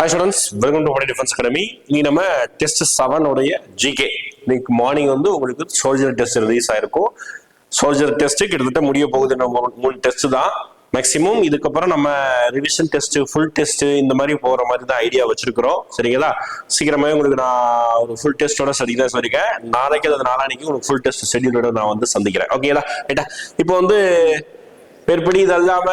Hi students welcome to defence academy இன்னைக்கு நம்ம test செவனோடைய ஜிகே இன்னைக்கு மார்னிங் வந்து உங்களுக்கு சோல்ஜர் டெஸ்ட் ரிலீஸ் ஆயிருக்கும். சோல்ஜர் டெஸ்ட் கிட்டத்தட்ட முடிய போகுது. நம்ம மூணு டெஸ்ட் தான். மேக்ஸிமம் இதுக்கப்புறம் நம்ம ரிவிஷன் டெஸ்ட் ஃபுல் டெஸ்ட் இந்த மாதிரி போற மாதிரி தான் ஐடியா வச்சிருக்கிறோம். சரிங்களா? சீக்கிரமே உங்களுக்கு நான் ஒரு ஃபுல் டெஸ்டோட சரி தான் சொல்லியிருக்கேன் நாளைக்கு அது நாளானிக்கு உங்களுக்கு ஃபுல் டெஸ்ட் ஷெடியூலோட நான் வந்து சந்திக்கிறேன். ஓகேங்களா ரைட்டா இப்போ வந்து மேற்படி இது அல்லாம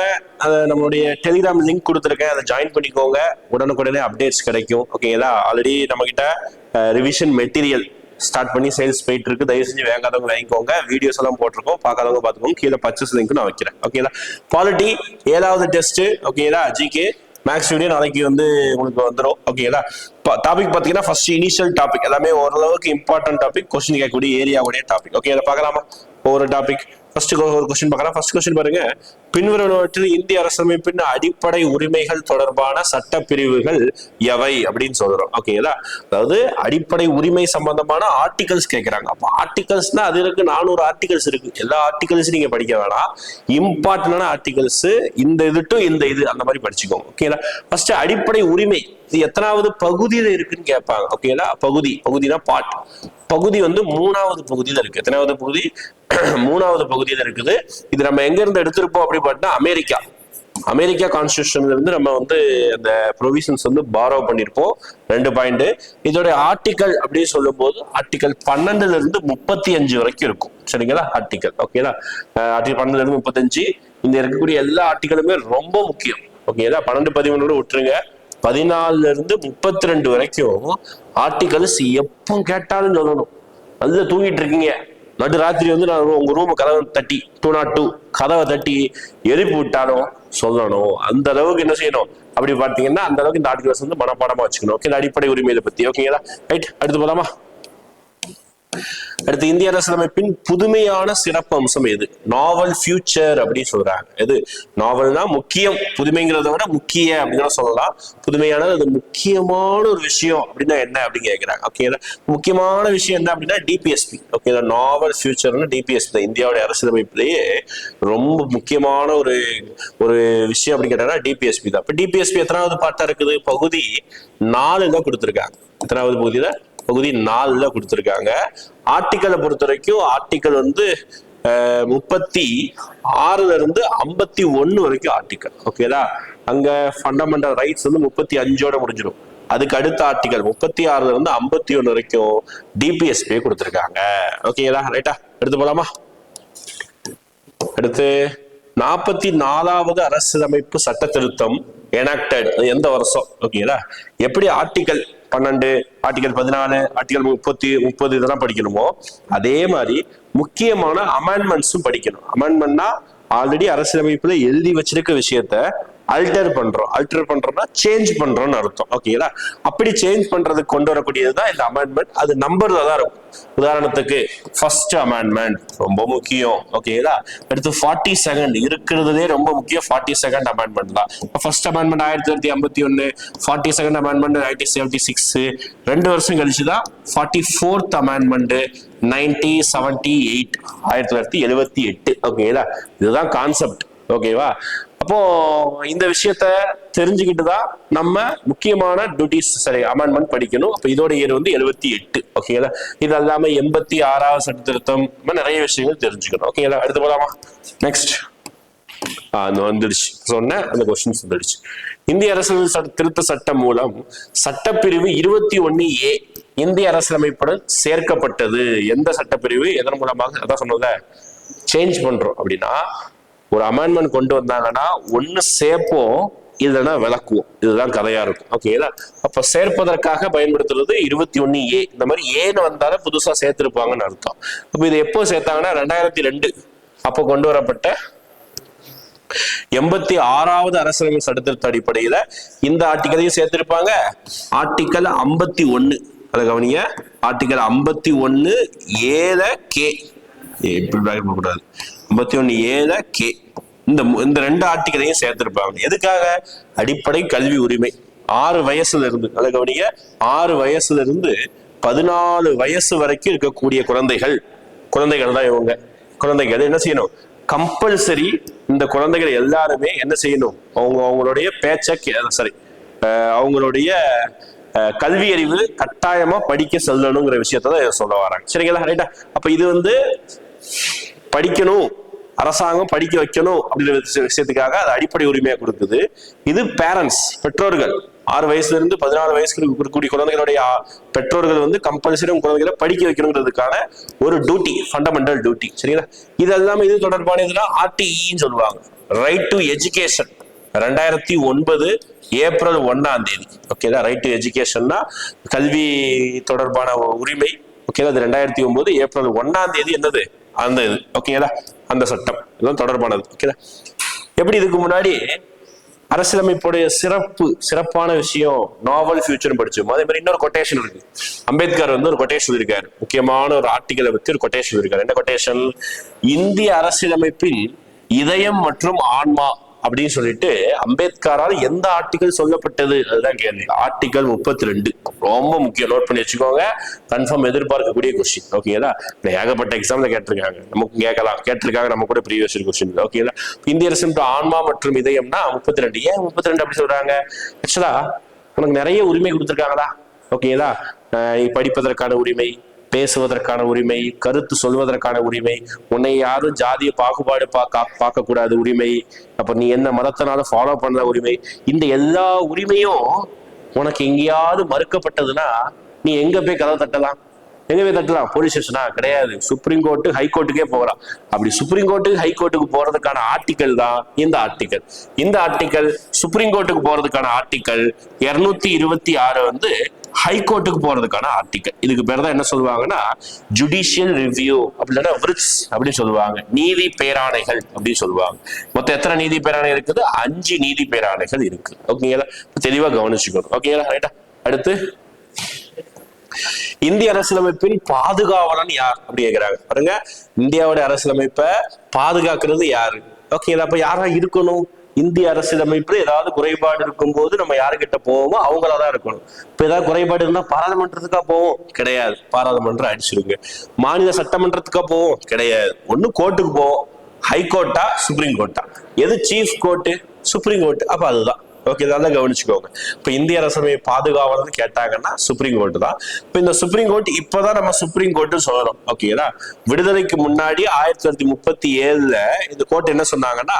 அதை நம்மளுடைய டெலிகிராம் லிங்க் கொடுத்துருக்கேன். அதை ஜாயின் பண்ணிக்கோங்க. உடனுக்குடனே அப்டேட்ஸ் கிடைக்கும். ஓகேங்களா ஆல்ரெடி நம்ம கிட்ட ரிவிஷன் மெட்டீரியல் ஸ்டார்ட் பண்ணி சேல்ஸ் போயிட்டு இருக்கு. தயவு செஞ்சு வேங்காதவங்க வாங்கிக்கோங்க. வீடியோஸ் எல்லாம் போட்டிருக்கோம். பார்க்காதவங்க பார்த்துக்கோங்க. கீழே பர்ச்சேஸ் லிங்க் நான் வைக்கிறேன். ஓகேங்களா குவாலிட்டி ஏழாவது டெஸ்ட் ஓகேங்களா ஜிகே மேக்ஸ் வீடியோ நாளைக்கு வந்து உங்களுக்கு வந்துடும் ஓகேங்களா டாபிக் பார்த்தீங்கன்னா ஃபர்ஸ்ட் இனிஷியல் டாபிக் எல்லாமே ஓரளவுக்கு இம்பார்ட்டன்ட் டாபிக் கொஸ்டின் கேட்கக்கூடிய ஏரியாவுடைய டாபிக் ஓகே அதை பார்க்கலாமா? ஒவ்வொரு டாபிக் ஃபர்ஸ்ட் ஒரு கொஸ்டின் பார்க்கலாம். ஃபர்ஸ்ட் கொஸ்டின் பாருங்க. பின்வருவனவற்றில் இந்திய அரசமைப்பின் அடிப்படை உரிமைகள் தொடர்பான சட்ட பிரிவுகள் எவை அப்படின்னு சொல்றோம். ஓகேங்களா அதாவது அடிப்படை உரிமை சம்பந்தமான ஆர்டிகல்ஸ் கேட்கிறாங்க அப்போ ஆர்டிகல்ஸ்னா அது இருக்கு. நானூறு ஆர்டிகல்ஸ் இருக்கு. எல்லா ஆர்டிகல்ஸ் நீங்க படிக்க வேணாம். இம்பார்ட்டன்டான ஆர்டிகல்ஸ் இந்த இது டு இந்த இது அந்த மாதிரி படிச்சுக்கோங்க. ஓகேங்களா ஃபர்ஸ்ட் அடிப்படை உரிமை. இது எத்தனாவது பகுதியில இருக்குன்னு கேட்பாங்க. ஓகேங்களா பகுதி. பகுதினா பாட் பகுதி வந்து மூணாவது பகுதியில இருக்கு. எத்தனாவது பகுதி? மூணாவது பகுதியில இருக்குது. இது நம்ம எங்க இருந்து எடுத்திருப்போம் அப்படி பார்த்தா அமெரிக்கா. அமெரிக்கா கான்ஸ்டியூஷன்ல இருந்து நம்ம வந்து அந்த ப்ரொவிஷன்ஸ் வந்து பாரோ பண்ணியிருப்போம் ரெண்டு பாயிண்ட் இதோட ஆர்டிக்கல் அப்படின்னு சொல்லும் போது ஆர்டிக்கல் பன்னெண்டுல இருந்து முப்பத்தி அஞ்சு வரைக்கும் இருக்கும். சரிங்களா? ஆர்டிக்கல் ஓகேங்களா ஆர்டிகல் பன்னெண்டுல இருந்து முப்பத்தஞ்சு இந்த இருக்கக்கூடிய எல்லா ஆர்டிக்கலுமே ரொம்ப முக்கியம். ஓகேங்களா பன்னெண்டு பதிமூணு விட்டுருங்க. பதினாலுல இருந்து முப்பத்தி ரெண்டு வரைக்கும் ஆர்டிகல்ஸ் எப்போ கேட்டாலும் சொல்லணும். நல்லா தூங்கிட்டு இருக்கீங்க. நடு ராத்திரி வந்து நான் உங்க ரூம் கதவை தட்டி டூ நாட் டூ கதவை தட்டி எழுப்பி விட்டாலும் சொல்லணும். அந்த அளவுக்கு என்ன செய்யணும்? அப்படி பார்த்தீங்கன்னா அந்த அளவுக்கு இந்த ஆர்டிகல்ஸ் வந்து மனப்பாடமா வச்சுக்கணும். ஓகே இந்த அடிப்படை உரிமையை பத்தி. ஓகேங்களா ரைட் அடுத்து போலாமா? அடுத்து இந்திய அரசியலமைப்பின் புதுமையான சிறப்பு அம்சம் எது? நாவல் ஃபியூச்சர் அப்படின்னு சொல்றாங்க. எது? நாவல்னா முக்கியம். புதுமைங்கிறத விட முக்கிய அப்படின்னு சொல்லலாம். புதுமையானது அது முக்கியமான ஒரு விஷயம் அப்படின்னா என்ன அப்படின்னு கேட்கிறாங்க. ஓகேங்களா முக்கியமான விஷயம் என்ன அப்படின்னா டிபிஎஸ்பி ஓகேங்களா நாவல் ஃபியூச்சர்னு டிபிஎஸ்பி தான். இந்தியாவுடைய அரசியலமைப்பிலேயே ரொம்ப முக்கியமான ஒரு ஒரு விஷயம் அப்படின்னு கேட்டாங்கன்னா டிபிஎஸ்பி தான். இப்போ டிபிஎஸ்பி எத்தனாவது பாட்டா இருக்குது? பகுதி நாலு தான் கொடுத்துருக்காங்க. எத்தனாவது பகுதியில? பகுதி நாலுல கொடுத்துருக்காங்க. ஆர்டிக்கலை பொறுத்த வரைக்கும் ஆர்டிக்கல் வந்து முப்பத்தி ஆறுல இருந்து ஐம்பத்தி ஒன்னு வரைக்கும் ஆர்டிக்கல் ஓகேதா அங்க ஃபண்டமெண்டல் ரைட்ஸ் வந்து முப்பத்தி அஞ்சோட முடிஞ்சிடும். அதுக்கு அடுத்த ஆர்டிக்கல் முப்பத்தி ஆறுல இருந்து ஐம்பத்தி ஒன்னு வரைக்கும் டிபிஎஸ்பி கொடுத்துருக்காங்க. ஓகேங்களா ரைட்டா எடுத்து போலாமா? அடுத்து நாற்பத்தி நாலாவது அரசியலமைப்பு சட்ட திருத்தம் எனக்டட் எந்த வருஷம்? ஓகேங்களா எப்படி ஆர்டிக்கல் பன்னெண்டு ஆர்டிகல் பதினாலு ஆர்டிகல் முப்பத்தி முப்பது இதெல்லாம் படிக்கணுமோ? அதே மாதிரி முக்கியமான அமெண்ட்மெண்ட்ஸும் படிக்கணும். அமெண்ட்மெண்ட்னா ஆல்ரெடி அரசியலமைப்புல எழுதி வச்சிருக்க விஷயத்த அல்டர் பண்றோம். அல்டர் பண்றோம்னா சேஞ்ச் பண்றோம்னு அர்த்தம். ஓகேங்களா அப்படி சேஞ்ச் பண்றதுக்கு கொண்டு வரக்கூடியதுதான் இந்த அமெண்ட்மெண்ட் அது நம்பர்ல தான் இருக்கும். உதாரணத்துக்கு ஃபர்ஸ்ட் அமெண்ட்மெண்ட் ரொம்ப முக்கியம். ஓகேங்களா அடுத்து ஃபார்ட்டி செகண்ட் இருக்கிறதுலே ரொம்ப முக்கியம் ஃபார்ட்டி செகண்ட் அமெண்ட்மெண்ட் தான். ஃபர்ஸ்ட் அமெண்ட்மெண்ட் ஆயிரத்தி தொள்ளாயிரத்தி ஐம்பத்தி ஒன்னு forty second amendment nineteen seventy six ரெண்டு வருஷம் கழிச்சு தான் forty fourth amendment ninety seventy eight ஆயிரத்தி தொள்ளாயிரத்தி எழுபத்தி எட்டு. ஓகேங்களா இதுதான் கான்செப்ட் ஓகேவா அப்போ இந்த விஷயத்த தெரிஞ்சுக்கிட்டு தான் நம்ம முக்கியமான டியூட்டிஸ் சரி அமெண்ட்மெண்ட் படிக்கணும். அப்போ இதோட இயர் வந்து எழுபத்தி எட்டு ஓகேங்களா இது அல்லாம எண்பத்தி ஆறாவது சட்டத்திருத்தம் நிறைய விஷயங்கள் தெரிஞ்சுக்கணும் ஓகேங்களா அடுத்து போலாமா? நெக்ஸ்ட் அது வந்துடுச்சு. சொன்ன அந்த கொஸ்டின்ஸ் வந்துடுச்சு. இந்திய அரசியல் சட்ட திருத்த சட்டம் மூலம் சட்டப்பிரிவு இருபத்தி ஒன்னு ஏ இந்திய அரசியலமைப்புடன் சேர்க்கப்பட்டது. எந்த சட்டப்பிரிவு? எதன் மூலமாக? அதான் சொன்னத சேஞ்ச் பண்றோம் அப்படின்னா ஒரு அமெண்ட்மெண்ட் கொண்டு வந்தாங்கன்னா ஒன்னு சேர்ப்போம் இல்லைன்னா விளக்குவோம். இதுதான் கதையா இருக்கும். ஓகேங்களா அப்ப சேர்ப்பதற்காக பயன்படுத்துறது இருபத்தி ஒன்னு ஏ இந்த மாதிரி ஏன்னு வந்தாலும் புதுசா சேர்த்திருப்பாங்கன்னு அர்த்தம். அப்ப இது எப்போ சேர்த்தாங்கன்னா ரெண்டாயிரத்தி ரெண்டு. அப்போ கொண்டு வரப்பட்ட எண்பத்தி ஆறாவது அரசியலமைப்பு சட்டத்திருத்த அடிப்படையில இந்த ஆர்டிக்கலையும் சேர்த்திருப்பாங்க. ஆர்டிக்கல் ஐம்பத்தி ஒன்னு. அதை கவனிங்க. ஆர்டிக்கல் ஐம்பத்தி ஒன்னு ஏல கே இப்படி bracket ஐம்பத்தி ஒன்னு ஏல கே இந்த இந்த ரெண்டு ஆர்டிக்கலையும் சேர்த்திருப்பாங்க. எதுக்காக? அடிப்படை கல்வி உரிமை. ஆறு வயசுல இருந்து அதை கவனிங்க. ஆறு வயசுல இருந்து பதினாலு வயசு வரைக்கும் இருக்கக்கூடிய குழந்தைகள் குழந்தைகள் தான் இவங்க. குழந்தைகள் என்ன செய்யணும்? கம்பல்சரி இந்த குழந்தைகள் எல்லாருமே என்ன செய்யணும்? அவங்க அவங்களுடைய பேச்சை சாரி அவங்களுடைய கல்வி அறிவு கட்டாயமா படிக்க செல்லணுங்கிற விஷயத்தை தான் சொல்ல வராங்க. சரிங்களா? ரைட்டா அப்ப இது வந்து படிக்கணும் அரசாங்கம் படிக்க வைக்கணும் அப்படின்ற விஷயத்துக்காக அது அடிப்படை உரிமையை கொடுக்குது இது பேரண்ட்ஸ் பெற்றோர்கள். ஆறு வயசுல இருந்து பதினாறு வயசுக்கு இருக்கக்கூடிய குழந்தைகளுடைய பெற்றோர்கள் வந்து கம்பல்சரி குழந்தைகளை படிக்க வைக்கணுங்கிறதுக்கான ஒரு டியூட்டி ஃபண்டமெண்டல் டியூட்டி சரிங்களா? இது எல்லாமே இது தொடர்பான இதெல்லாம் ஆர்டிஇன்னு சொல்லுவாங்க. ரைட் டு எஜுகேஷன் ரெண்டாயிரத்தி ஒன்பது ஏப்ரல் ஒன்னாம் தேதி. ஓகேதா ரைட் டு எஜுகேஷன்னா கல்வி தொடர்பான உரிமை. ஓகேதா அது ரெண்டாயிரத்தி ஒன்பது ஏப்ரல் ஒன்னாம் தேதி என்னது? அந்த இது. ஓகேங்களா அந்த சட்டம். இதெல்லாம் தொடர்பானது. ஓகேதா எப்படி இதுக்கு முன்னாடி அரசியலமைப்புடைய சிறப்பு சிறப்பான விஷயம் நாவல் ஃபியூச்சர் படிச்சோம் அதே மாதிரி இன்னொரு கொட்டேஷன் இருக்கு. அம்பேத்கர் வந்து ஒரு கொட்டேஷன் இருக்காரு முக்கியமான ஒரு ஆர்டிகலை பத்தி ஒரு கொட்டேஷன் இருக்காரு என்ன கொட்டேஷன் இந்திய அரசியலமைப்பில் இதயம் மற்றும் ஆன்மா அப்படின்னு சொல்லிட்டு அம்பேத்கரால் எந்த ஆர்டிகல் சொல்லப்பட்டது? அதுதான் கேள்வி. ஆர்டிகல் முப்பத்தி ரெண்டு ரொம்ப முக்கியம். நோட் பண்ணி வச்சுக்கோங்க. கன்ஃபார்ம் எதிர்பார்க்கக்கூடிய கொஸ்டின் ஓகேங்களா இப்போ ஏகப்பட்ட எக்ஸாம்ல கேட்டிருக்காங்க. நமக்கு கேட்கலாம். கேட்டிருக்காங்க. நம்ம கூட ப்ரீவியஸ் கொஸ்டின் ஓகேங்களா இந்திய அரசு ஆன்மா மற்றும் இதயம்னா முப்பத்தி ரெண்டு ஏன் முப்பத்தி ரெண்டு அப்படி சொல்றாங்க? ஆக்சுவலா உனக்கு நிறைய உரிமை கொடுத்துருக்காங்களா? ஓகேங்களா படிப்பதற்கான உரிமை பேசுவதற்கான உரிமை கருத்து சொல்வதற்கான உரிமை உன்னை யாரும் ஜாதிய பாகுபாடு பார்க்க பார்க்கக்கூடாது உரிமை. அப்ப நீ என்ன மதத்தினாலும் ஃபாலோ பண்ற உரிமை? இந்த எல்லா உரிமையும் உனக்கு எங்கேயாவது மறுக்கப்பட்டதுன்னா நீ எங்க போய் கதை தட்டலாம்? எங்க போய் தட்டலாம்? போலீஸ் ஸ்டேஷனா கிடையாது. சுப்ரீம் கோர்ட்டு ஹை கோர்ட்டுக்கே போகலாம். அப்படி சுப்ரீம் கோர்ட்டுக்கு ஹை கோர்ட்டுக்கு போறதுக்கான ஆர்டிக்கல் தான் இந்த ஆர்டிக்கல் இந்த ஆர்டிக்கல் சுப்ரீம் கோர்ட்டுக்கு போறதுக்கான ஆர்டிக்கல் இருநூத்தி இருபத்தி ஆறு வந்து ஹை கோர்ட்டுக்கு போறதுக்கான ஆர்டிக்கல் இதுக்கு பேர் தான் என்ன சொல்லுவாங்கன்னா ஜுடிஷியல் ரிவ்யூ அப்படின்னா விரிட்ஸ் அப்படின்னு சொல்லுவாங்க. நீதி பேராணைகள் அப்படின்னு சொல்லுவாங்க. மொத்தம் எத்தனை நீதி பேராணை இருக்குது? அஞ்சு நீதி பேராணைகள் இருக்கு. ஓகேங்களா தெளிவா கவனிச்சுக்கணும். ஓகேங்களா ரைட்டா அடுத்து இந்திய அரசியலமைப்பின் பாதுகாவலன் யார் அப்படி கேட்கிறாங்க பாருங்க. இந்தியாவோட அரசியலமைப்பை பாதுகாக்கிறது யாரு? ஓகேங்களா அப்ப யாரா இருக்கணும்? இந்திய அரசியலமைப்புல ஏதாவது குறைபாடு இருக்கும்போது நம்ம யாருக்கிட்ட போவோமோ அவங்களா தான் இருக்கணும். இப்ப ஏதாவது குறைபாடு இருந்தா பாராளுமன்றத்துக்கா போவோம்? கிடையாது. பாராளுமன்றம் அடிச்சிருங்க. மாநில சட்டமன்றத்துக்கா போவோம்? கிடையாது. ஒண்ணு கோர்ட்டுக்கு போவோம். ஹை கோர்ட்டா சுப்ரீம் கோர்ட்டா எது சீஃப் கோர்ட்டு சுப்ரீம் கோர்ட் அப்ப அதுதான். ஓகே தான் கவனிச்சுக்கோங்க. இப்போ இந்திய அரசமையை பாதுகாவலன்னு கேட்டாங்கன்னா சுப்ரீம் கோர்ட் தான். இப்போ இந்த சுப்ரீம் கோர்ட் இப்போதான் நம்ம சுப்ரீம் கோர்ட் சொல்லணும். ஓகேங்களா விடுதலைக்கு முன்னாடி ஆயிரத்தி தொள்ளாயிரத்தி முப்பத்தி ஏழுல இந்த கோர்ட் என்ன சொன்னாங்கன்னா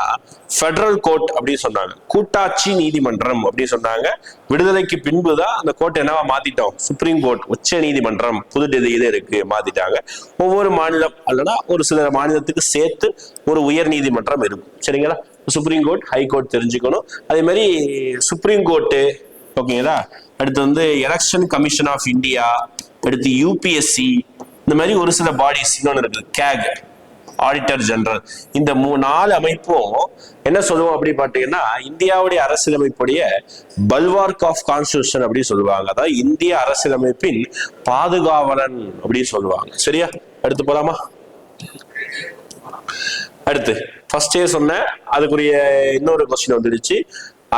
ஃபெடரல் கோர்ட் அப்படின்னு சொன்னாங்க. கூட்டாட்சி நீதிமன்றம் அப்படின்னு சொன்னாங்க. விடுதலைக்கு பின்பு தான் அந்த கோர்ட் என்னவா மாத்திட்டோம்? சுப்ரீம் கோர்ட் உச்ச நீதிமன்றம் புதுடெல்லியில இருக்கு மாத்திட்டாங்க. ஒவ்வொரு மாநிலம் அல்லனா ஒரு சில மாநிலத்துக்கு சேர்த்து ஒரு உயர் நீதிமன்றம் இருக்கும். சரிங்களா? சுப்ரீம் கோர்ட் ஹை கோர்ட் தெரிஞ்சுக்கணும். அதே மாதிரி சுப்ரீம் கோர்ட்டு ஓகேங்களா அடுத்து வந்து எலெக்ஷன் கமிஷன் ஆஃப் இந்தியா அடுத்து யூபிஎஸ்சி இந்த மாதிரி ஒரு சில பாடிஸ் இன்னொன்று இருக்குது. கேக் ஆடிட்டர் ஜெனரல் இந்த மூ நாலு அமைப்பும் என்ன சொல்லுவோம் அப்படின்னு பார்த்தீங்கன்னா இந்தியாவுடைய அரசியலமைப்புடைய பல்வார்க் ஆஃப் கான்ஸ்டியூஷன் அப்படின்னு சொல்லுவாங்க. அதாவது இந்திய அரசியலமைப்பின் பாதுகாவலன் அப்படின்னு சொல்லுவாங்க. சரியா? அடுத்து போலாமா? அடுத்து ஃபர்ஸ்டே சொன்னேன் அதுக்குரிய இன்னொரு கொஸ்டின் வந்துடுச்சு.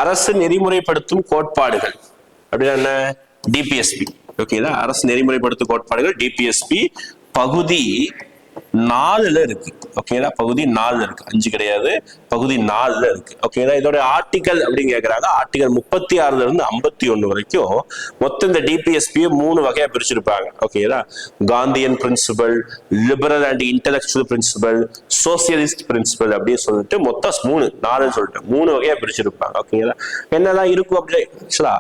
அரசு நெறிமுறைப்படுத்தும் கோட்பாடுகள். அப்படின்னா என்ன? டிபிஎஸ்பி ஓகேதா அரசு நெறிமுறைப்படுத்தும் கோட்பாடுகள் டிபிஎஸ்பி பகுதி நாலுல இருக்கு. ஓகேங்களா பகுதி நாலுல இருக்கு. அஞ்சு கிடையாது. பகுதி நாலுல இருக்கு. ஓகேங்களா இதோட ஆர்டிகல் அப்படின்னு கேக்குறாங்க. ஆர்டிகல் முப்பத்தி ஆறுல இருந்து ஐம்பத்தி ஒண்ணு வரைக்கும் மொத்தம் இந்த டிபிஎஸ்பியை மூணு வகையா பிரிச்சிருப்பாங்க. ஓகேங்களா Gandhian principle liberal and intellectual principle socialist principle அப்படின்னு சொல்லிட்டு மொத்தம் மூணு நாலுன்னு சொல்லிட்டு மூணு வகையா பிரிச்சிருப்பாங்க. ஓகேங்களா என்னெல்லாம் இருக்கும் அப்படி? ஆக்சுவலா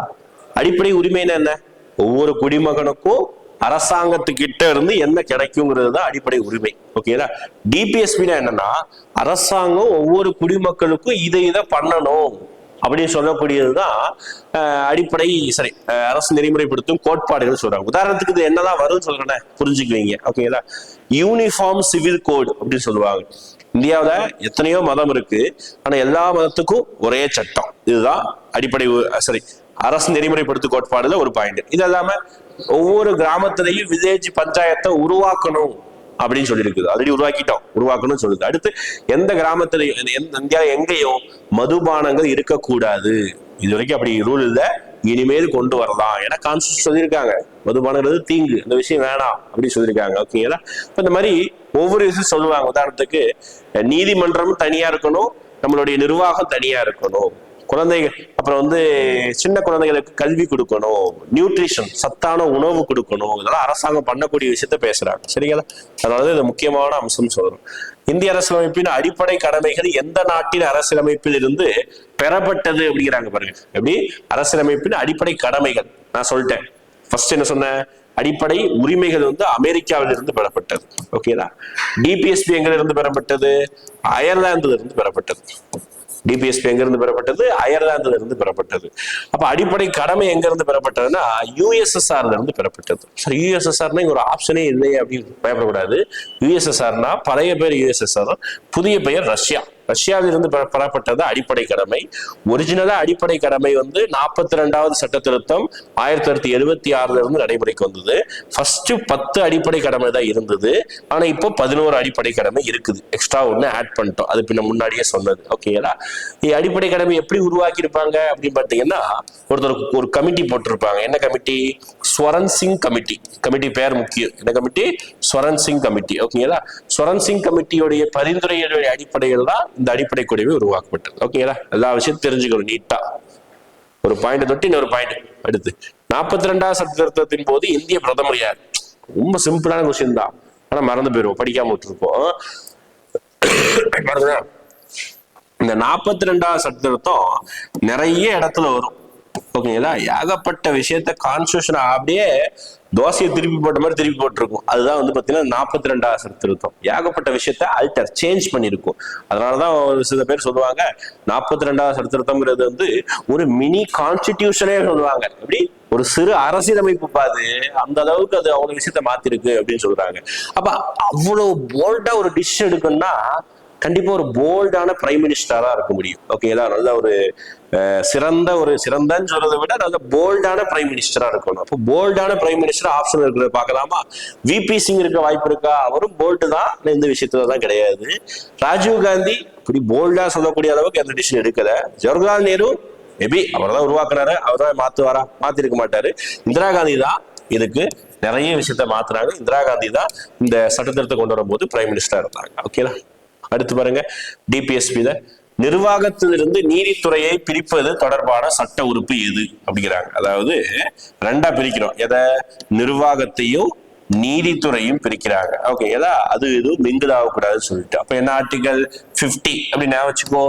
அடிப்படை உரிமைன்னா என்ன? ஒவ்வொரு குடிமகனுக்கும் அரசாங்கத்துக்கிட்ட இருந்து என்ன கிடைக்குங்கிறது தான் அடிப்படை உரிமை. ஓகேங்களா டிபிஎஸ்பினா என்னன்னா அரசாங்கம் ஒவ்வொரு குடிமக்களுக்கும் இதை இதை பண்ணணும் அப்படின்னு சொல்லக்கூடியது தான் அடிப்படை சரி அரசு நெறிமுறைப்படுத்தும் கோட்பாடுகள் சொல்றாங்க. உதாரணத்துக்கு இது என்னதான் வரும்னு சொல்றேன் புரிஞ்சுக்குவீங்க. ஓகேங்களா யூனிஃபார்ம் சிவில் கோட் அப்படின்னு சொல்லுவாங்க. இந்தியாவில் எத்தனையோ மதம் இருக்கு. ஆனால் எல்லா மதத்துக்கும் ஒரே சட்டம். இதுதான் அடிப்படை உ- சரி அரசு நெறிமுறைப்படுத்தும் கோட்பாடுல ஒரு பாயிண்ட் இது இல்லாம ஒவ்வொரு கிராமத்திலையும் வில்லேஜ் பஞ்சாயத்தை உருவாக்கணும் அப்படின்னு சொல்லியிருக்குது ஆல்ரெடி உருவாக்கிட்டோம். உருவாக்கணும்னு சொல்லுது. அடுத்து எந்த கிராமத்திலையும் எந்த- இந்தியா எங்கேயும் மதுபானங்கள் இருக்கக்கூடாது. இது வரைக்கும் அப்படி ரூல் இல்லை. இனிமேல் கொண்டு வரலாம். ஏன்னா கான்ஸ்டியூஷன் சொல்லியிருக்காங்க. மதுபானங்கிறது தீங்கு. இந்த விஷயம் வேணாம் அப்படின்னு சொல்லியிருக்காங்க. ஓகேங்களா இப்போ இந்த மாதிரி ஒவ்வொரு விஷயம் சொல்லுவாங்க. உதாரணத்துக்கு நீதிமன்றமும் தனியா இருக்கணும். நம்மளுடைய நிர்வாகம் தனியா இருக்கணும். குழந்தைகள் அப்புறம் வந்து சின்ன குழந்தைகளுக்கு கல்வி கொடுக்கணும் நியூட்ரிஷன் சத்தான உணவு கொடுக்கணும் இதெல்லாம் அரசாங்கம் பண்ணக்கூடிய விஷயத்த பேசுறாங்க. சரிங்களா? அதாவது இது முக்கியமான அம்சம் சொல்றோம் இந்திய அரசியலமைப்பின் அடிப்படை கடமைகள் எந்த நாட்டின் அரசியலமைப்பில் இருந்து பெறப்பட்டது அப்படிங்கிறாங்க பாருங்க. எப்படி? அரசியலமைப்பின் அடிப்படை கடமைகள். நான் சொல்லிட்டேன். ஃபர்ஸ்ட் என்ன சொன்னேன்? அடிப்படை உரிமைகள் வந்து அமெரிக்காவில் இருந்து பெறப்பட்டது ஓகேதா டிபிஎஸ்பி எங்கிலிருந்து பெறப்பட்டது? அயர்லாந்துல இருந்து பெறப்பட்டது. டிபிஎஸ்பி எங்கிருந்து பெறப்பட்டது? அயர்லாந்துல இருந்து பெறப்பட்டது. அப்ப அடிப்படை கடமை எங்கிருந்து பெறப்பட்டதுன்னா யூஎஸ்எஸ்ஆர்ல இருந்து பெறப்பட்டது. சார் யூஎஸ்எஸ்ஆர்னா இங்க ஒரு ஆப்ஷனே இல்லையே அப்படின்னு பயப்படக்கூடாது. யூஎஸ்எஸ்ஆர்னா பழைய பேர் யூஎஸ்எஸ்ஆர் புதிய பெயர் ரஷ்யா. ரஷ்யாவிலிருந்து பெறப்பட்டது அடிப்படை கடமை. ஒரிஜினலா அடிப்படை கடமை வந்து நாற்பத்தி ரெண்டாவது சட்ட திருத்தம் ஆயிரத்தி தொள்ளாயிரத்தி எழுபத்தி ஆறுல இருந்து நடைமுறைக்கு வந்தது. ஃபர்ஸ்ட் பத்து அடிப்படை கடமை தான் இருந்தது. ஆனா இப்போ பதினோரு அடிப்படை கடமை இருக்குது. எக்ஸ்ட்ரா ஒண்ணு ஆட் பண்ணிட்டோம். அது பின்ன முன்னாடியே சொன்னது. ஓகேங்களா அடிப்படை கடமை எப்படி உருவாக்கி இருப்பாங்க அப்படின்னு பாத்தீங்கன்னா ஒருத்தர் ஒரு கமிட்டி போட்டிருப்பாங்க. என்ன committee? Swaran Singh committee committee பேர் முக்கியம். என்ன கமிட்டி? ஸ்வரன் சிங் கமிட்டி ஓகேங்களா ஸ்வரன் சிங் கமிட்டியோடைய பரிந்துரைகளுடைய அடிப்படையில் தான் இந்த அடிப்படை குடிமை உருவாக்கப்பட்டது. ஓகேங்களா எல்லா விஷயம் தெரிஞ்சுக்கணும் நீட்டா ஒரு பாயிண்ட் தொட்டு இன்னொரு பாயிண்ட் அடுத்து. நாற்பத்தி ரெண்டாவது சட்டத்திருத்தத்தின் போது இந்திய பிரதமர் யார்? ரொம்ப சிம்பிளான கொஸ்டின் தான். ஆனா மறந்து போயிருவோம் படிக்காம விட்டுருப்போம். பாருங்க இந்த நாற்பத்தி ரெண்டாவது சட்டத்திருத்தம் நிறைய இடத்துல வரும். ஓகேங்களா? ஏகப்பட்ட விஷயத்த கான்ஸ்டியூஷன் அப்படியே தோசையை திருப்பி போட்ட மாதிரி திருப்பி போட்டிருக்கும். அதுதான் வந்து பாத்தீங்கன்னா நாற்பத்தி ரெண்டாவது திருத்தம். ஏகப்பட்ட விஷயத்த அல்டர் சேஞ்ச் பண்ணியிருக்கும் அதனாலதான் ஒரு சில பேர் சொல்லுவாங்க நாற்பத்தி ரெண்டாவது திருத்தம்ங்கிறது வந்து ஒரு மினி கான்ஸ்டிடியூஷனே சொல்லுவாங்க. எப்படி? ஒரு சிறு அரசியலமைப்பு பாது அந்த அளவுக்கு அது அவ்வளவு விஷயத்த மாத்திருக்கு அப்படின்னு சொல்றாங்க. அப்ப அவ்வளவு போல்டா ஒரு டிஷ் எடுக்கணும்னா கண்டிப்பா ஒரு போல்டான பிரைம் மினிஸ்டரா இருக்க முடியும். ஓகேங்களா? நல்ல ஒரு சிறந்த ஒரு சிறந்தன்னு சொல்றதை விட நல்ல போல்டான பிரைம் மினிஸ்டரா இருக்கணும். அப்போ போல்டான பிரைம் மினிஸ்டர் ஆப்ஷன் இருக்கிறத பார்க்கலாமா? விபி சிங் இருக்க வாய்ப்பு இருக்கா? அவரும் போல்டு தான். இந்த விஷயத்துல தான் கிடையாது. ராஜீவ் காந்தி இப்படி போல்டா சொல்லக்கூடிய அளவுக்கு எந்த டிசிஷன் எடுக்கல. ஜவஹர்லால் நேரு மேபி அவர் தான் உருவாக்குனாரு. அவர் தான் மாத்துவாரா? மாத்திருக்க மாட்டாரு. இந்திரா காந்தி தான் இதுக்கு நிறைய விஷயத்த மாத்துறாங்க இந்திரா காந்தி தான் இந்த சட்டத்திருத்தத்தை கொண்டு வரும்போது பிரைம் மினிஸ்டரா இருந்தாங்க. ஓகேலா அடுத்து பாருங்க. டிபிஎஸ்பில நிர்வாகத்திலிருந்து நீதித்துறையை பிரிப்பது தொடர்பான சட்ட உறுப்பு எது அப்படிங்கிறாங்க. அதாவது ரெண்டா பிரிக்கிறோம். எதை? நிர்வாகத்தையும் நீதித்துறையும் பிரிக்கிறாங்க. ஓகே ஏதா அது எதுவும் மிங்கிள் ஆகக்கூடாதுன்னு சொல்லிட்டு. அப்ப என்ன ஆர்டிகல் பிப்டி அப்படின்னு வச்சுக்கோ.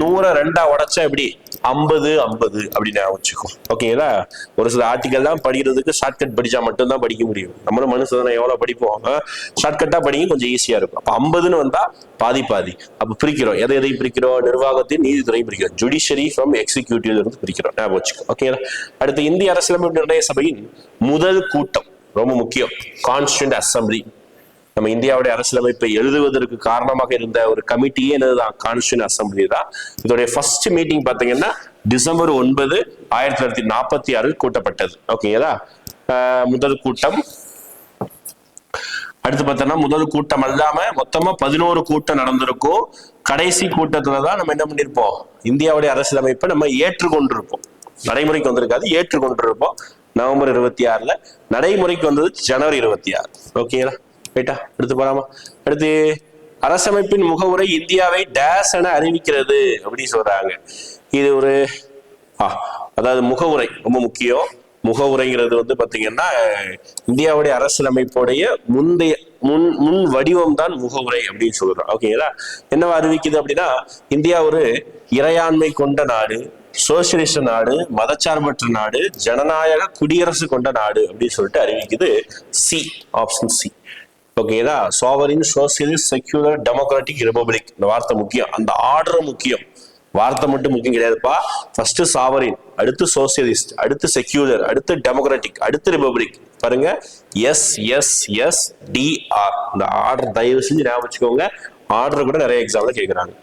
நூற ரெண்டா உடைச்சா எப்படி? ஐம்பது ஐம்பது அப்படின்னு ஞாபகம் வச்சுக்கோ. ஓகேங்களா ஒரு சில ஆர்டிக்கல் தான் படிக்கிறதுக்கு ஷார்ட்கட் படிச்சா மட்டும்தான் படிக்க முடியும். நம்மளும் மனுஷன் எவ்வளவு படிப்போம்? ஷார்ட்கட்டா படிக்க கொஞ்சம் ஈஸியா இருக்கும். அப்ப ஐம்பதுன்னு வந்தா பாதி பாதி. அப்ப பிரிக்கிறோம். எதை எதை பிரிக்கிறோம்? நிர்வாகத்தையும் நீதித்துறையும் பிரிக்கிறோம். ஜுடிஷியரி ஃப்ரம் எக்ஸிக்யூட்டிவ்ல இருந்து பிரிக்கிறோம். ஞாபகம் வச்சுக்கோ. ஓகேங்களா அடுத்து இந்திய அரசியலமைப்பு நிர்ணய சபையின் முதல் கூட்டம் ரொம்ப முக்கியம். கான்ஸ்டன்ட் அசம்பிளி நம்ம இந்தியாவுடைய அரசியலமைப்பை எழுதுவதற்கு காரணமாக இருந்த ஒரு கமிட்டியே என்னதுதான் கான்ஸ்டியூன் அசம்பிளி தான். இதோடைய ஃபர்ஸ்ட் மீட்டிங் பாத்தீங்கன்னா டிசம்பர் ஒன்பது ஆயிரத்தி தொள்ளாயிரத்தி நாற்பத்தி ஆறில் கூட்டப்பட்டது. ஓகேங்களா? ஆஹ் முதல் கூட்டம். அடுத்து பார்த்தோம்னா முதல் கூட்டம் அல்லாம மொத்தமா பதினோரு கூட்டம் நடந்திருக்கும். கடைசி கூட்டத்துல தான் நம்ம என்ன பண்ணிருப்போம்? இந்தியாவுடைய அரசியலமைப்பை நம்ம ஏற்றுக்கொண்டிருப்போம். நடைமுறைக்கு வந்திருக்காது ஏற்றுக்கொண்டிருப்போம். நவம்பர் இருபத்தி ஆறுல நடைமுறைக்கு வந்தது ஜனவரி இருபத்தி ஆறு. ஓகேங்களா? ரைட்டா அடுத்து போலாமா? அடுத்து அரசமைப்பின் முகவுரை இந்தியாவை டேஸ் என அறிவிக்கிறது அப்படின்னு சொல்றாங்க. இது ஒரு ஆ, அதாவது முகவுரை ரொம்ப முக்கியம். முகவுரைங்கிறது வந்து பாத்தீங்கன்னா இந்தியாவுடைய அரசியலமைப்புடைய முந்தைய முன் முன் வடிவம் தான் முகவுரை அப்படின்னு சொல்றோம். ஓகேங்களா என்னவா அறிவிக்குது அப்படின்னா இந்தியா ஒரு இறையாண்மை கொண்ட நாடு சோசியலிச நாடு மதச்சார்பற்ற நாடு ஜனநாயக குடியரசு கொண்ட நாடு அப்படின்னு சொல்லிட்டு அறிவிக்குது சி ஆப்ஷன் சி ஓகேதா sovereign socialist secular democratic republic இந்த வார்த்தை முக்கியம். அந்த ஆர்டர் முக்கியம். வார்த்தை மட்டும் முக்கியம் கிடையாதுப்பா. ஃபர்ஸ்ட் சாவரின் அடுத்து சோசியலிஸ்ட் அடுத்து செக்யூலர் அடுத்து டெமோக்ராட்டிக் அடுத்து ரிபப்ளிக் பாருங்க. எஸ் எஸ் எஸ் டிஆர் இந்த ஆர்டர் தயவு செஞ்சு ஞாபகம் வச்சுக்கோங்க. ஆர்டர் கூட நிறைய எக்ஸாம்ல கேட்கிறாங்க.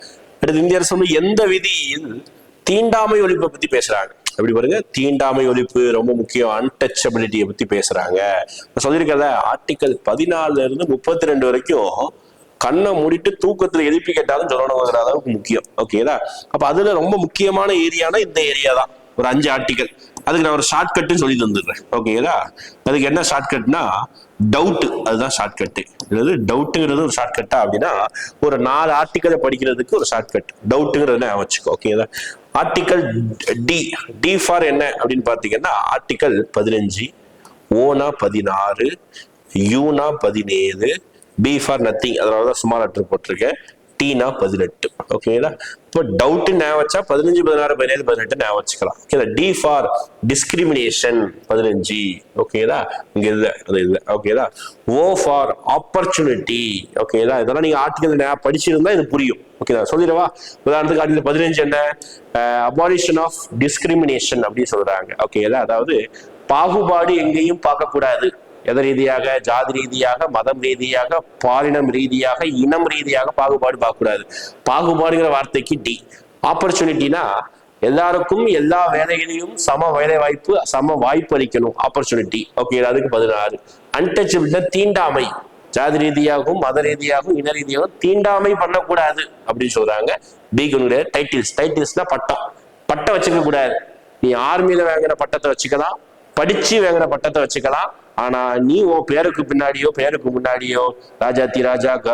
அடுத்து இந்திய அரசு வந்து எந்த விதியில் தீண்டாமை ஒழிப்பை பத்தி பேசுறாங்க. எப்படி பாருங்க? தீண்டாமை ஒழிப்பு ரொம்ப முக்கியம். அன்டச்சபிலிட்டியை பத்தி பேசுறாங்க. சொல்லியிருக்கல ஆர்டிக்கல் பதினாலுல இருந்து முப்பத்தி ரெண்டு வரைக்கும் கண்ணை மூடிட்டு தூக்கத்துல எழுப்பி கேட்டாலும் சொல்லணுங்கிற அளவுக்கு முக்கியம். ஓகேதா அப்ப அதுல ரொம்ப முக்கியமான ஏரியானா இந்த ஏரியா தான். ஒரு அஞ்சு ஆர்டிக்கல் அதுக்கு நான் ஒரு ஷார்ட் கட்டுன்னு சொல்லி தந்துடுறேன். ஓகேங்களா அதுக்கு என்ன ஷார்ட் கட்னா டவுட் அதுதான் ஷார்ட்கட்டு அதாவது டவுட்டுங்கிறது ஒரு ஷார்ட்கட்டா அப்படின்னா ஒரு நாலு ஆர்டிக்கலை படிக்கிறதுக்கு ஒரு ஷார்ட் கட் டவுட்டுங்கிறத வச்சுக்கோ. ஓகேதா ஆர்டிக்கல் டி டி ஃபார் என்ன அப்படின்னு பார்த்தீங்கன்னா ஆர்டிக்கல் பதினஞ்சு ஓனா பதினாறு யூனா பதினேழு பி ஃபார் நத்திங் அதனால தான் சுமார் லெட்டர் போட்டிருக்கேன். டீனா பதினெட்டு. ஓகேங்களா இப்போ டவுட் நான் வச்சா பதினஞ்சு பதினாறு பதினேழு பதினெட்டு நான் வச்சுக்கலாம். ஓகேங்களா டி ஃபார் டிஸ்கிரிமினேஷன் பதினஞ்சு. ஓகேதா இங்க இல்லை அது இல்லை. ஓகேதா ஓ ஃபார் ஆப்பர்ச்சுனிட்டி ஓகேங்களா இதெல்லாம் நீங்க ஆர்டிகல் படிச்சிருந்தா இது புரியும். ஓகேங்களா சொல்லிடவா? உதாரணத்துக்கு ஆர்டிகல் பதினஞ்சு என்ன? அபாலிஷன் ஆஃப் டிஸ்கிரிமினேஷன் அப்படின்னு சொல்றாங்க. ஓகேதா அதாவது பாகுபாடு எங்கேயும் பார்க்கக்கூடாது. எத ரீதியாக? ஜாதி ரீதியாக மதம் ரீதியாக பாலினம் ரீதியாக இனம் ரீதியாக பாகுபாடு பார்க்கக்கூடாது. பாகுபாடுங்கிற வார்த்தைக்கு டி ஆப்பர்ச்சுனிட்டினா எல்லாருக்கும் எல்லா வேலைகளையும் சம வேலை வாய்ப்பு சம வாய்ப்பு அளிக்கணும். ஆப்பர்ச்சுனிட்டி ஓகே அதுக்கு பதினாறு அன்டச்சபிள்னா தீண்டாமை. ஜாதி ரீதியாகவும் மத ரீதியாகவும் இன ரீதியாகவும் தீண்டாமை பண்ணக்கூடாது அப்படின்னு சொல்றாங்க. பிகுனுடைய டைட்டில்ஸ் டைட்டில்ஸ்னா பட்டம். பட்டம் வச்சுக்க கூடாது நீ ஆர்மியில வாங்குற பட்டத்தை வச்சுக்கலாம். படிச்சு வாங்குற பட்டத்தை வச்சுக்கலாம். ஆனா நீ உன் பேருக்கு பின்னாடியோ பேருக்கு முன்னாடியோ ராஜா தி ராஜா க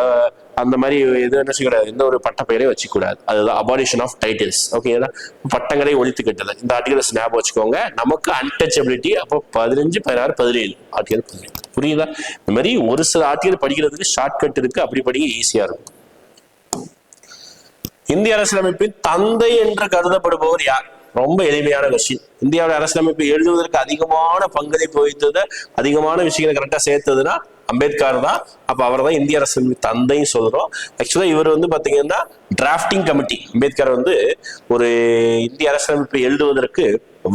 அந்த மாதிரி எது என்ன செய்யக்கூடாது எந்த ஒரு பட்ட பெயரையும் வச்சுக்கூடாது. அதுதான் அபாலிஷன் ஆஃப் டைட்டில்ஸ் ஓகேங்களா பட்டங்களை ஒழித்து கட்டல இந்த ஆர்டிகல்ஸ் ஞாபகம் வச்சுக்கோங்க. நமக்கு அன்டச்சபிலிட்டி அப்போ பதினஞ்சு பதினாறு பதினேழு ஆர்டிகல் பதினேழு புரியுதா? இந்த மாதிரி ஒரு சில ஆர்டிகல் படிக்கிறதுக்கு ஷார்ட்கட் இருக்கு. அப்படி படிக்க ஈஸியா இருக்கும். இந்திய அரசியலமைப்பின் தந்தை என்று கருதப்படுபவர் யார்? ரொம்ப எளிமையான கொஸ்டின் இந்தியாவுடைய அரசியலமைப்பை எழுதுவதற்கு அதிகமான பங்களிப்பு வைத்தது அதிகமான விஷயங்களை கரெக்டா சேர்த்ததுன்னா அம்பேத்கர் தான். அப்ப அவர் தான் இந்திய அரசியலமைப்பு தந்தையும் சொல்றோம். ஆக்சுவலா இவர் வந்து பாத்தீங்கன்னா டிராஃப்டிங் கமிட்டி அம்பேத்கர் வந்து ஒரு இந்திய அரசியலமைப்பை எழுதுவதற்கு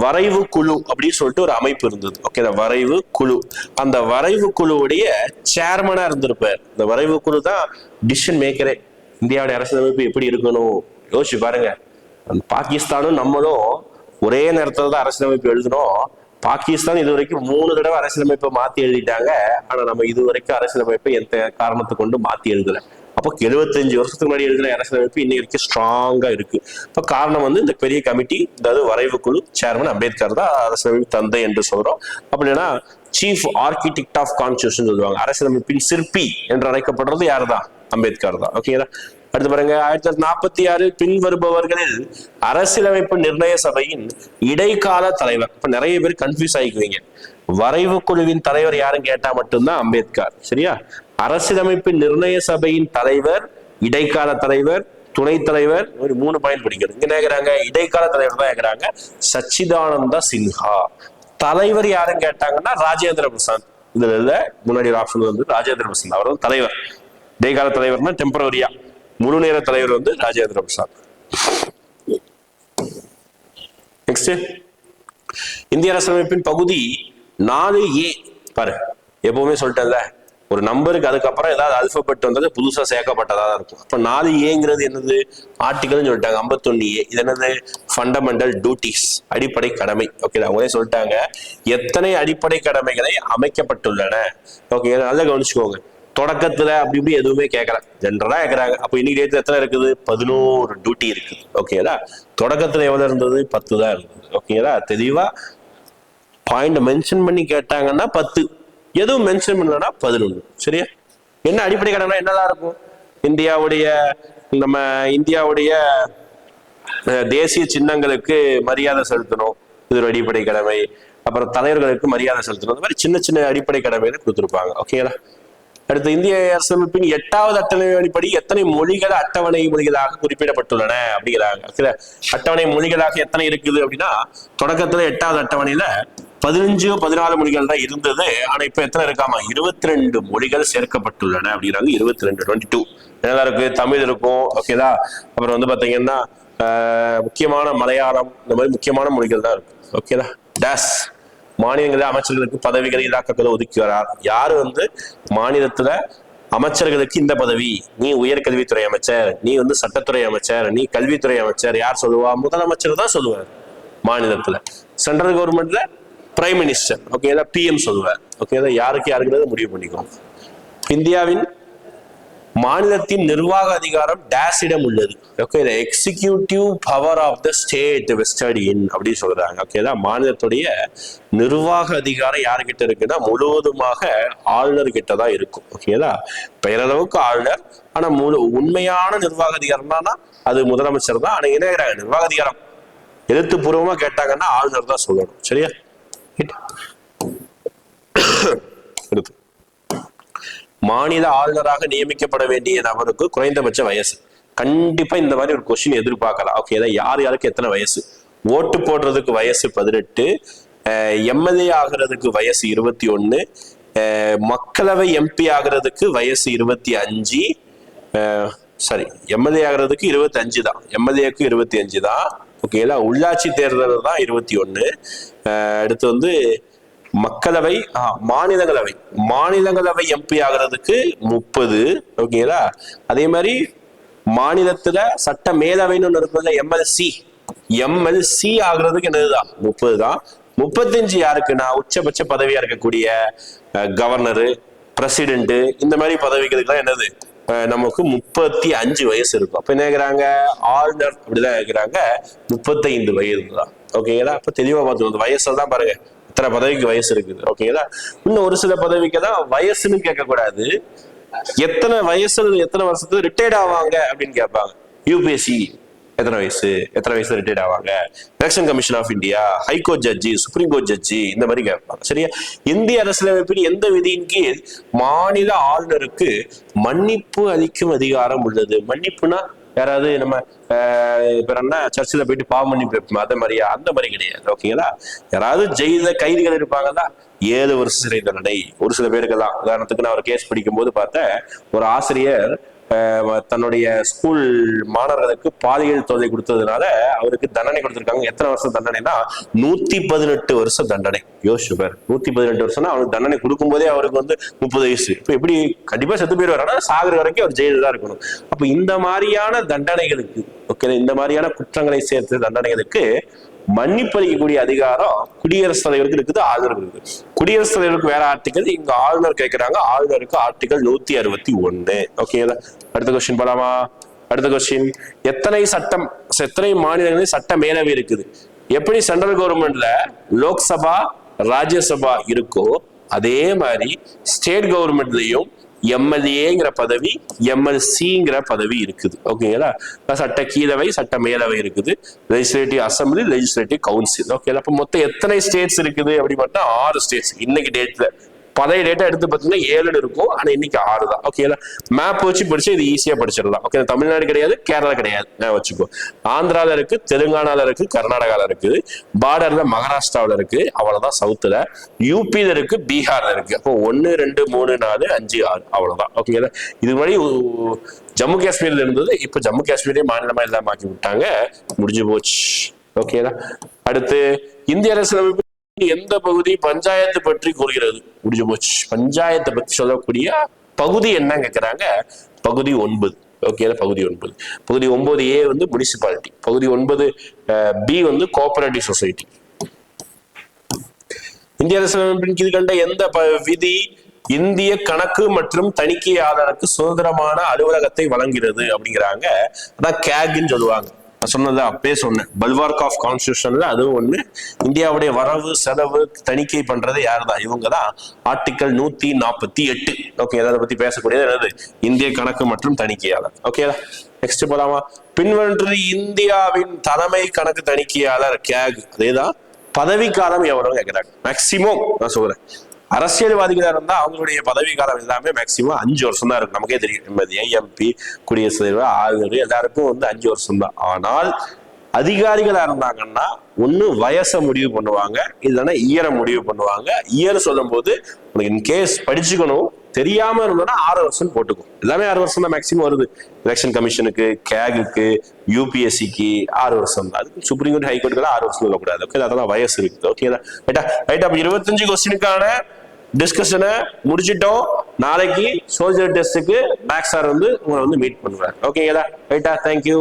வரைவு குழு அப்படின்னு சொல்லிட்டு ஒரு அமைப்பு இருந்தது. ஓகே வரைவு குழு. அந்த வரைவு குழுவுடைய சேர்மனா இருந்திருப்பார். இந்த வரைவு குழு தான் டிசிஷன் மேக்கரே இந்தியாவுடைய அரசியலமைப்பு எப்படி இருக்கணும்? யோசிச்சு பாருங்க. பாகிஸ்தானும் நம்மளும் ஒரே நேரத்துல தான் அரசியலமைப்பு எழுதினோம் பாகிஸ்தான் இது வரைக்கும் மூணு தடவை அரசியலமைப்பை மாத்தி எழுதிட்டாங்க. ஆனா நம்ம இது வரைக்கும் அரசியலமைப்பை எந்த காரணத்தை கொண்டு மாத்தி எழுதல. அப்போ எழுபத்தஞ்சு வருஷத்துக்கு முன்னாடி எழுதின அரசியலமைப்பு இன்னைக்கு வரைக்கும் ஸ்ட்ராங்கா இருக்கு. இப்போ காரணம் வந்து இந்த பெரிய கமிட்டி அதாவது வரைவு குழு சேர்மன் அம்பேத்கர் தான் அரசியலமைப்பு தந்தை என்று சொல்றோம். அப்படின்னா சீஃப் ஆர்கிடெக்ட் ஆஃப் கான்ஸ்டியூஷன் சொல்லுவாங்க. அரசியலமைப்பின் சிற்பி என்று அழைக்கப்படுறது யார் தான் அம்பேத்கர் தான். ஓகேங்களா அடுத்து பாருங்க ஆயிரத்தி தொள்ளாயிரத்தி நாற்பத்தி ஆறு பின்வருபவர்களில் அரசியலமைப்பு நிர்ணய சபையின் இடைக்கால தலைவர். இப்ப நிறைய பேர் கன்ஃபியூஸ் ஆகிக்குவீங்க வரைவு குழுவின் தலைவர் யாரும் கேட்டா மட்டும்தான் அம்பேத்கர் சரியா? அரசியலமைப்பு நிர்ணய சபையின் தலைவர் இடைக்கால தலைவர் துணைத் தலைவர் ஒரு மூணு பாயிண்ட் பிடிக்கிறது. இங்க கேக்குறாங்க? இடைக்கால தலைவர் தான் கேக்குறாங்க. சச்சிதானந்தா சின்ஹா. தலைவர் யாரும் கேட்டாங்கன்னா ராஜேந்திர பிரசாந்த். இதுல முன்னாடி ஒரு ஆப்ஷன் வந்து ராஜேந்திர பிரசாந்த். அவர் தலைவர். இடைக்கால தலைவர்னா டெம்பரவரியா முழு நேர தலைவர் வந்து ராஜேந்திர பிரசாத். நெக்ஸ்ட் இந்திய அரசமைப்பின் பகுதி நாலு ஏ. பாரு எப்பவுமே சொல்லிட்டேன்ல ஒரு நம்பருக்கு அதுக்கப்புறம் ஏதாவது அல்பபெட் வந்தது புதுசா சேர்க்கப்பட்டதா தான் இருக்கும். அப்ப நாலு ஏங்கிறது என்னது? ஆர்டிகல்னு சொல்லிட்டாங்க ஐம்பத்தொன்னு ஏ. இது என்னது? ஃபண்டமெண்டல் டியூட்டிஸ் அடிப்படை கடமை. ஓகே அவங்களே சொல்லிட்டாங்க எத்தனை அடிப்படை கடமைகளை அமைக்கப்பட்டுள்ளன? ஓகே நல்லா கவனிச்சுக்கோங்க. தொடக்கத்துல அப்படி இப்படி எதுவுமே கேட்கல ஜென்ரலா கேட்கறாங்க அப்போ இன்னைக்கு டேட்ல எத்தனை இருக்குது? பதினோரு டியூட்டி இருக்குது. ஓகேங்களா தொடக்கத்துல எவ்வளவு இருந்தது? பத்து தான் இருந்தது. ஓகேங்களா தெளிவா பாயிண்ட் மென்ஷன் பண்ணி கேட்டாங்கன்னா பத்து. எதுவும் மென்ஷன் பண்ணலன்னா பதினொன்று சரியா? என்ன அடிப்படை கடனா என்னதான் இருக்கும்? இந்தியாவுடைய நம்ம இந்தியாவுடைய தேசிய சின்னங்களுக்கு மரியாதை செலுத்தணும். இது ஒரு அடிப்படை கடமை. அப்புறம் தலைவர்களுக்கு மரியாதை செலுத்தணும். இந்த மாதிரி சின்ன சின்ன அடிப்படை கடமைன்னு கொடுத்துருப்பாங்க. ஓகேங்களா அடுத்து இந்திய அரசமைப்பின் எட்டாவது அட்டவணைப்படி எத்தனை மொழிகள் அட்டவணை மொழிகளாக குறிப்பிடப்பட்டுள்ளன அப்படிங்கிறாங்க. சில அட்டவணை மொழிகளாக எத்தனை இருக்குது அப்படின்னா தொடக்கத்துல எட்டாவது அட்டவணையில பதினஞ்சு பதினாலு மொழிகள் தான் இருந்தது. ஆனா இப்ப எத்தனை இருக்காமா? இருபத்தி ரெண்டு மொழிகள் சேர்க்கப்பட்டுள்ளன அப்படிங்கிறாங்க. இருபத்தி ரெண்டு டுவெண்ட்டி டூ என்னதான் இருக்கு தமிழ் இருக்கும் ஓகேதா அப்புறம் வந்து பாத்தீங்கன்னா முக்கியமான மலையாளம் இந்த மாதிரி முக்கியமான மொழிகள் தான் இருக்கு ஓகேதா டேஸ் மாநிலங்களில் அமைச்சர்களுக்கு பதவிகளை இலாக்காக்களை ஒதுக்கி வரார். யார் வந்து மாநிலத்துல அமைச்சர்களுக்கு இந்த பதவி? நீ உயர்கல்வித்துறை அமைச்சர் நீ வந்து சட்டத்துறை அமைச்சர் நீ கல்வித்துறை அமைச்சர் யார் சொல்லுவா? முதலமைச்சர் தான் சொல்லுவார் மாநிலத்துல. சென்ட்ரல் கவர்மெண்ட்ல பிரைம் மினிஸ்டர் ஓகே பிஎம் சொல்லுவார். ஓகே யாருக்கு யாருங்கிறத முடிவு பண்ணிக்கோங்க இந்தியாவின் மாநிலத்தின் நிர்வாக அதிகாரம் டேஸிடம் உள்ளது. Okay executive power of the state vested in அப்படின்னு சொல்றாங்க. ஓகேதா மாநிலத்துடைய நிர்வாக அதிகாரம் யாருக்கிட்ட இருக்குன்னா முழுவதுமாக ஆளுநர் கிட்ட தான் இருக்கும். ஓகேதா பெயரளவுக்கு ஆளுநர் ஆனா முழு உண்மையான நிர்வாக அதிகாரம்னா அது முதலமைச்சர் தான். ஆனா என்ன நிர்வாக அதிகாரம். எழுத்துப்பூர்வமா கேட்டாங்கன்னா ஆளுநர் தான் சொல்லணும். சரியா? அடுத்து மாநில ஆளுநராக நியமிக்கப்பட வேண்டிய நபருக்கு குறைந்தபட்ச வயசு. கண்டிப்பா இந்த மாதிரி ஒரு கொஸ்டின் எதிர்பார்க்கலாம். ஓகே யார் யாருக்கு எத்தனை வயசு? ஓட்டு போடுறதுக்கு வயசு பதினெட்டு எம்எல்ஏ ஆகிறதுக்கு வயசு இருபத்தி ஒன்னு மக்களவை எம்பி ஆகிறதுக்கு வயசு இருபத்தி அஞ்சு சாரி எம்எல்ஏ ஆகிறதுக்கு இருபத்தி அஞ்சு தான். எம்எல்ஏக்கு இருபத்தி அஞ்சு தான். ஓகேங்களா உள்ளாட்சி தேர்தல் தான் இருபத்தி ஒன்று அடுத்து வந்து மக்களவை ஆ, மாநிலங்களவை. மாநிலங்களவை எம்பி ஆகிறதுக்கு முப்பது ஓகேங்களா? அதே மாதிரி மாநிலத்துல சட்ட மேலவைன்னு ஒன்று இருக்குல்ல எம்எல்சி எம்எல்சி ஆகுறதுக்கு என்னதுதான்? முப்பது தான். முப்பத்தஞ்சு யாருக்குன்னா உச்சபட்ச பதவியா இருக்கக்கூடிய கவர்னரு பிரசிடென்ட் இந்த மாதிரி பதவிகளுக்குலாம் என்னது? நமக்கு முப்பத்தி அஞ்சு வயசு இருக்கும். அப்ப என்ன கேக்குறாங்க? ஆளுநர் அப்படிதான் கேக்குறாங்க. முப்பத்தைந்து வயது தான் ஓகேங்களா? அப்ப தெளிவா பார்த்து வயசுல தான் பாருங்க. இத்தனை பதவிக்கு வயசு இருக்குது ஓகேங்களா இன்னும் ஒரு சில பதவிக்கு தான் வயசுன்னு கேட்கக்கூடாது. எத்தனை வயசுல எத்தனை வருஷத்துக்கு ரிட்டையர்ட் ஆவாங்க அப்படின்னு கேட்பாங்க. யூபிஎஸ்சி எத்தனை வயசு எத்தனை வயசுல ரிட்டையர்ட் ஆவாங்க? Election commission of India high court judge supreme court judge இந்த மாதிரி கேட்பாங்க. சரியா? இந்திய அரசியலமைப்பில் எந்த விதியின் கீழ் மாநில ஆளுநருக்கு மன்னிப்பு அளிக்கும் அதிகாரம் உள்ளது. மன்னிப்புனா யாராவது நம்ம இப்போ என்ன சர்ச்சில் போயிட்டு பாவம் பண்ணி பேப்போம் அந்த மாதிரியா? அந்த மாதிரி கிடையாது. ஓகேங்களா யாராவது ஜெயில கைதிகள் இருப்பாங்கன்னா ஏழு வருஷ சிறை தண்டனை. ஒரு சில பேருக்கு தான். உதாரணத்துக்கு நான் ஒரு கேஸ் படிக்கும் போது பார்த்தேன். ஒரு ஆசிரியர் தன்னுடைய ஸ்கூல் மாணவர்களுக்கு பாலியல் தொகை கொடுத்ததுனால அவருக்கு தண்டனை கொடுத்திருக்காங்க. எத்தனை வருஷம் தண்டனைனா? நூத்தி பதினெட்டு வருஷம் தண்டனை. யோசிச்சு பாரு. நூத்தி பதினெட்டு வருஷம்னா அவருக்கு தண்டனை கொடுக்கும் போதே அவருக்கு வந்து முப்பது வயசு. இப்ப எப்படி கண்டிப்பா செத்து போயிருவாரு ஆனா சாகுற வரைக்கும் அவர் ஜெயில தான் இருக்கணும். அப்ப இந்த மாதிரியான தண்டனைகளுக்கு ஓகே இந்த மாதிரியான குற்றங்களை சேர்த்து தண்டனைகளுக்கு மன்னிப்பளிக்கக்கூடிய அதிகாரம் குடியரசுத் தலைவருக்கு இருக்குது ஆளுநருக்கு இருக்குது. குடியரசுத் தலைவருக்கு வேற ஆர்டிகல் இங்க ஆளுநர் கேட்கிறாங்க ஆளுநருக்கு ஆர்டிகல் நூத்தி அறுபத்தி ஒன்னு. ஓகேங்களா அடுத்த கொஸ்டின் போலாமா? அடுத்த கொஸ்டின் எத்தனை சட்டம் எத்தனை மாநிலங்களில் சட்ட மேலவை இருக்குது? எப்படி சென்ட்ரல் கவர்மெண்ட்ல லோக்சபா ராஜ்யசபா இருக்கோ அதே மாதிரி ஸ்டேட் கவர்மெண்ட்லயும் எம்எல்ஏங்கிற பதவி எம்எல்சிங்கிற பதவி இருக்குது. ஓகேங்களா? இப்ப சட்ட கீழவை சட்ட மேலவை இருக்குது. Legislative assembly legislative council okay அப்ப மொத்தம் எத்தனை ஸ்டேட்ஸ் இருக்குது? அப்படி பார்த்தா ஆறு ஸ்டேட்ஸ் இன்னைக்கு டேட்ல பழைய டேட்டா எடுத்து பார்த்தீங்கன்னா ஏழுன்னு இருக்கும். ஆனா இன்னைக்கு ஆறு தான். ஓகேங்களா மேப் வச்சு படிச்சு இது ஈஸியா படிச்சிடலாம். ஓகே தமிழ்நாடு கிடையாது கேரளா கிடையாது. நான் வச்சுக்கோ. ஆந்திரால இருக்கு தெலுங்கானால இருக்கு கர்நாடகால இருக்கு பார்டர்ல மகாராஷ்டிராவில் இருக்கு அவ்வளவுதான் சவுத்துல யூபியில இருக்கு பீகார்ல இருக்கு. அப்போ ஒன்னு ரெண்டு மூணு நாலு அஞ்சு ஆறு அவ்வளவுதான். ஓகேங்களா இது மாதிரி ஜம்மு காஷ்மீர்ல இருந்தது இப்ப ஜம்மு காஷ்மீரே மாநிலமா இல்லாம மாற்றி விட்டாங்க. முடிஞ்சு போச்சு. ஓகேங்களா அடுத்து இந்திய அரசியலமைப்பு எந்த பகுதி பஞ்சாயத்து பற்றி கூறுகிறது? முடிஞ்சு போச்சு. பஞ்சாயத்தை பற்றி சொல்லக்கூடிய பகுதி என்ன கேக்குறாங்க. பகுதி ஒன்பது. ஓகே பகுதி ஒன்பது. பகுதி ஒன்பது ஏ வந்து முனிசிபாலிட்டி பகுதி ஒன்பது பி வந்து கோஆபரேட்டிவ் சொசைட்டி இந்திய அரசியலமைப்பின் கீழ் கண்ட எந்த ப- விதி இந்திய கணக்கு மற்றும் தணிக்கையாளருக்கு சுதந்திரமான அலுவலகத்தை வழங்குகிறது அப்படிங்கிறாங்க. அதான் கேக்னு சொல்லுவாங்க. சொன்னது அப்பயே சொன்னேன். பல்வார்க் ஆஃப் கான்ஸ்டியூஷன்ல அதுவும் ஒண்ணு. இந்தியாவுடைய வரவு செலவு தணிக்கை பண்றது யார் தான் இவங்க தான் ஆர்டிக்கல் நூத்தி நாற்பத்தி எட்டு. ஓகே அதை பத்தி பேசக்கூடியது என்னது? இந்திய கணக்கு மற்றும் தணிக்கையாளர். ஓகேதா நெக்ஸ்ட் போலாமா? பின்வன்று இந்தியாவின் தலைமை கணக்கு தணிக்கையாளர் கேக். அதேதான். பதவிக்காலம் எவ்வளவு கேட்கிறாங்க மேக்சிமம் நான் சொல்றேன். அரசியல்வாதிகளா இருந்தா அவங்களுடைய பதவி காலம் எல்லாமே மேக்சிமம் அஞ்சு வருஷம் தான் இருக்கும். நமக்கே தெரியும். எம்எல்ஏ எம்பி குடியரசுத் தலைவர் ஆளுநர் எல்லாருக்கும் வந்து அஞ்சு வருஷம் தான் ஆனால் அதிகாரிகளா இருந்தாங்கன்னா ஒண்ணு வயசை முடிவு பண்ணுவாங்க இல்லைன்னா இயரை முடிவு பண்ணுவாங்க. இயர் சொல்லும் போது உனக்கு இன்கேஸ் படிச்சுக்கணும் தெரியாம இருந்தோம்னா ஆறு வருஷம் போட்டுக்கும். எல்லாமே ஆறு வருஷம் தான் மேக்சிமம் வருது எலெக்ஷன் கமிஷனுக்கு கேகுக்கு யூபிஎஸ்சிக்கு ஆறு வருஷம் தான் அதுக்கு சுப்ரீம் கோர்ட் ஹைகோர்ட்டுக்கு ஆறு வருஷம் சொல்லக்கூடாது. ஓகே அதெல்லாம் வயசு இருக்குது. ஓகே ரைட்டா ரைட்டா அப்ப இருபத்தஞ்சு கொஸ்டினுக்கான டிஸ்கஷனை முடிச்சிட்டோம். நாளைக்கு சோல்ஜர் டெஸ்ட்டுக்கு மேக்ஸ் சார் வந்து உங்களை வந்து மீட் பண்ணுவார். ஓகேங்களா ரைட்டா தேங்க்யூ